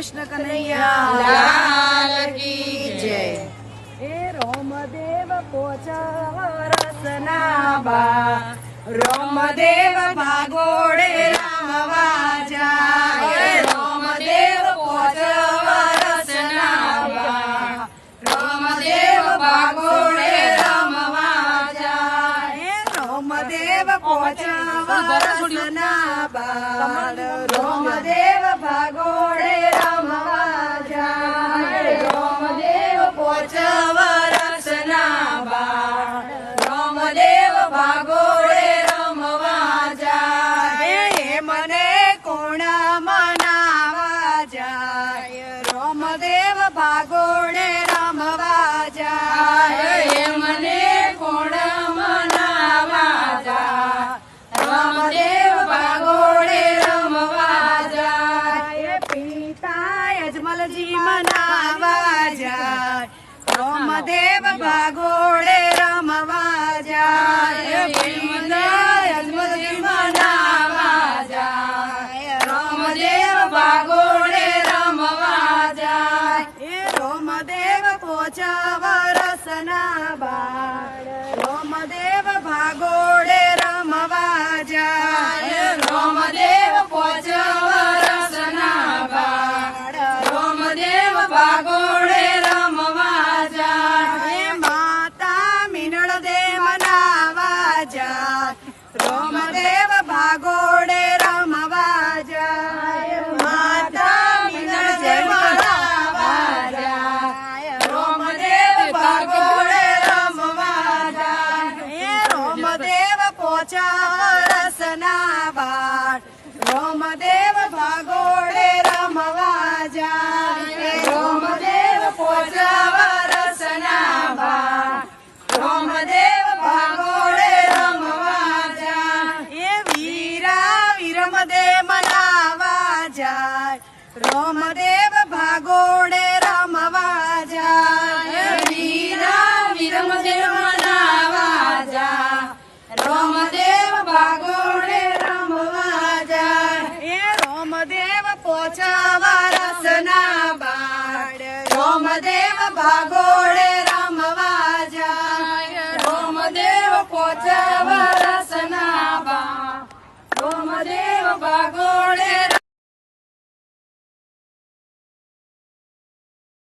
કૃષ્ણ કનૈયા લાલ કી જય હે રોમદેવ પોચવ રસના બા રોમદેવ ભાગોળે રામવા જાય રોમદેવ પોચવ રસના બા રોમદેવ ભાગોળે રામવા જાય રોમદેવ રોમદેવ ભાગોળે રમવા જાય મને કોણ મનાવા રામદેવ ભાગોળે રમવા જાય પિતા રામદેવ ભાગોળે રોમદેવ પોચવ રસના બાળ. રોમદેવ રોમદેવ પોચા રોમદેવ ભાગોળે રમવા જાય રોમદેવ પોચા રસના રોમદેવ ભાગોળે રમવા જાય એ વીરા વિરમદે મનાવા જાય રોમદેવ પોચવા રસના બાળ. રોમદેવ ભાગોળે રમવા જાય રામદેવ પોચવ